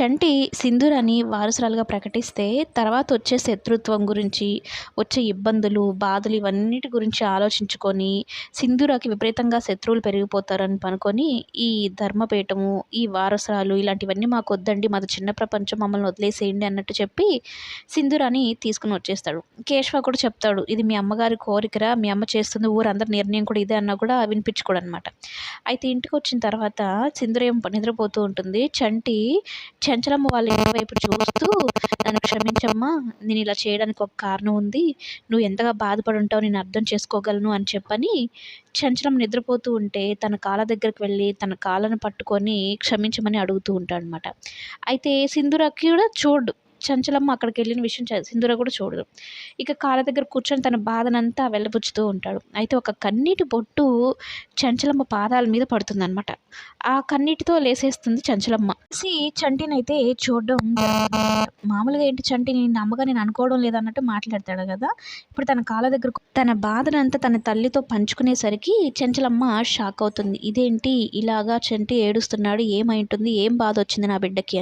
చంటి సింధూరాని వారసురాలుగా ప్రకటిస్తే తర్వాత వచ్చే శత్రుత్వం గురించి వచ్చే ఇబ్బందులు బాధలు ఇవన్నిటి గురించి ఆలోచించుకొని సింధూరాకి విపరీతంగా శత్రువులు పెరిగిపోతారని పనుకొని ఈ ధర్మపీఠము ఈ వారసురాలు ఇలాంటివన్నీ మాకు వద్దండి మాది చిన్న ప్రపంచం మమ్మల్ని వదిలేసేయండి అన్నట్టు చెప్పి సింధూరాని తీసుకుని వచ్చేస్తాడు. కేశవ కూడా చెప్తాడు ఇది మీ అమ్మగారి కోరికరా మీ అమ్మ చేస్తుంది ఊరందరి నిర్ణయం కూడా ఇదే అన్నా కూడా వినిపించుకోడు అనమాట అయితే ఇంటికి వచ్చిన తర్వాత సింధూరేం నిద్రపోతూ ఉంటుంది. చంటి చంచలమ్మ వాళ్ళ ఇంటి వైపు చూస్తూ నన్ను క్షమించమ్మా నేను ఇలా చేయడానికి ఒక కారణం ఉంది. నువ్వు ఎంతగా బాధపడి ఉంటావు నేను అర్థం చేసుకోగలను అని చెప్పని చంచలం నిద్రపోతూ ఉంటే తన కాళ్ళ దగ్గరికి వెళ్ళి తన కాళ్ళను పట్టుకొని క్షమించమని అడుగుతూ ఉంటాడు అనమాట అయితే సింధురాకి కూడా చూడు చంచలమ్మ అక్కడికి వెళ్ళిన విషయం చ- సింధూర కూడా చూడదు. ఇక కాళ్ళ దగ్గర కూర్చొని తన బాధనంతా వెళ్ళబుచ్చుతూ ఉంటాడు. అయితే ఒక కన్నీటి బొట్టు చంచలమ్మ పాదాల మీద పడుతుందన్నమాట. ఆ కన్నీటితో లేసేస్తుంది చంచలమ్మ. సి చంటిని అయితే చూడడం మామూలుగా ఏంటి చంటి నేను అమ్మగా నేను అనుకోవడం లేదన్నట్టు మాట్లాడతాడు కదా. ఇప్పుడు తన కాళ్ళ దగ్గర తన బాధనంతా తన తల్లితో పంచుకునేసరికి చంచలమ్మ షాక్ అవుతుంది. ఇదేంటి ఇలాగా చంటి ఏడుస్తున్నాడు ఏమై ఉంటుంది ఏం బాధ వచ్చింది నా బిడ్డకి